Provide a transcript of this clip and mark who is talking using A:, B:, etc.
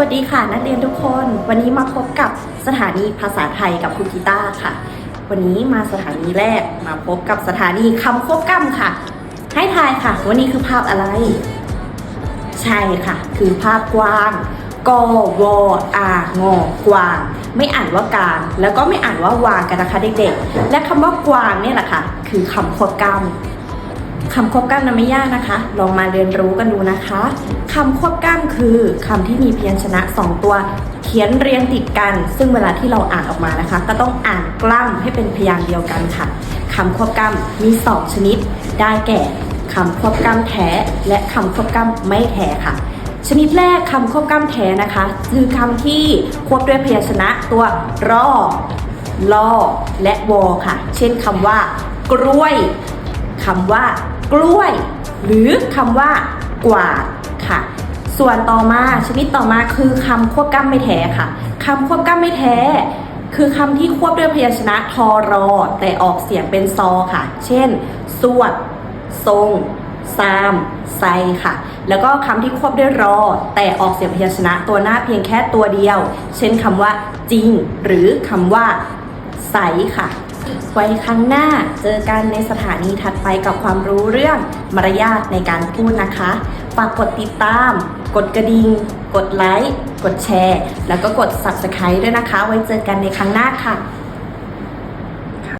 A: วัสดีค่ะ นักเรียนทุกคน วันนี้มาพบกับสถานีภาษาไทยกับครูกีตาค่ะ วันนี้มาสถานีแรกมาพบกับสถานีคำควบกล้ำค่ะ ให้ทายค่ะว่านี่คือภาพอะไร ใช่ค่ะ คือภาพกว้างกวอางกวาง ไม่อ่านว่ากลางแล้วก็ไม่อ่านว่าวางกันนะคะเด็กๆ และคำว่ากวางเนี่ยแหละค่ะ คือคำควบกล้ำ คำควบกล้ำนั้นไม่ยากนะคะ ลองมาเรียนรู้กันดูนะคะคำควบกล้ำคือคำที่มีพยัญชนะ2ตัว เขียนเรียงติดกัน ซึ่งเวลาที่เราอ่านออกมานะคะ ก็ต้องอ่านกล้ำให้เป็นพยางค์เดียวกันค่ะคำควบกล้ำมี2ชนิด ได้แก่คำควบกล้ำแท้ และคำควบกล้ำไม่แท้ค่ะ ชนิดแรกคำควบกล้ำแท้นะคะ คือคำที่ควบด้วยพยัญชนะตัวรอลอและวอค่ะ เช่นคำว่ากล้วย คำว่า กล้วย หรือคำว่า กวาดค่ะ ส่วนต่อมาชนิดต่อมาคือคำควบกล้ำไม่แท้ค่ะคำควบกล้ำไม่แท้ คือคำที่ควบด้วยพยัญชนะทอรอ แต่ออกเสียงเป็นซอค่ะ เช่น สวด ทรงซามไซค่ะ แล้วก็คำที่ควบด้วยรอ แต่ออกเสียงพยัญชนะตัวหน้าเพียงแค่ตัวเดียว เช่นคำว่า จริง หรือคำว่า ใสค่ะ ไว้ครั้งหน้าเจอกันในสถานีถัดไปกับความรู้เรื่องมารยาทในการพูดนะคะ ฝากกดติดตาม กดกระดิ่ง กดไลค์ กดแชร์ แล้วก็กด subscribe ด้วยนะคะ ไว้เจอกันในครั้งหน้าค่ะ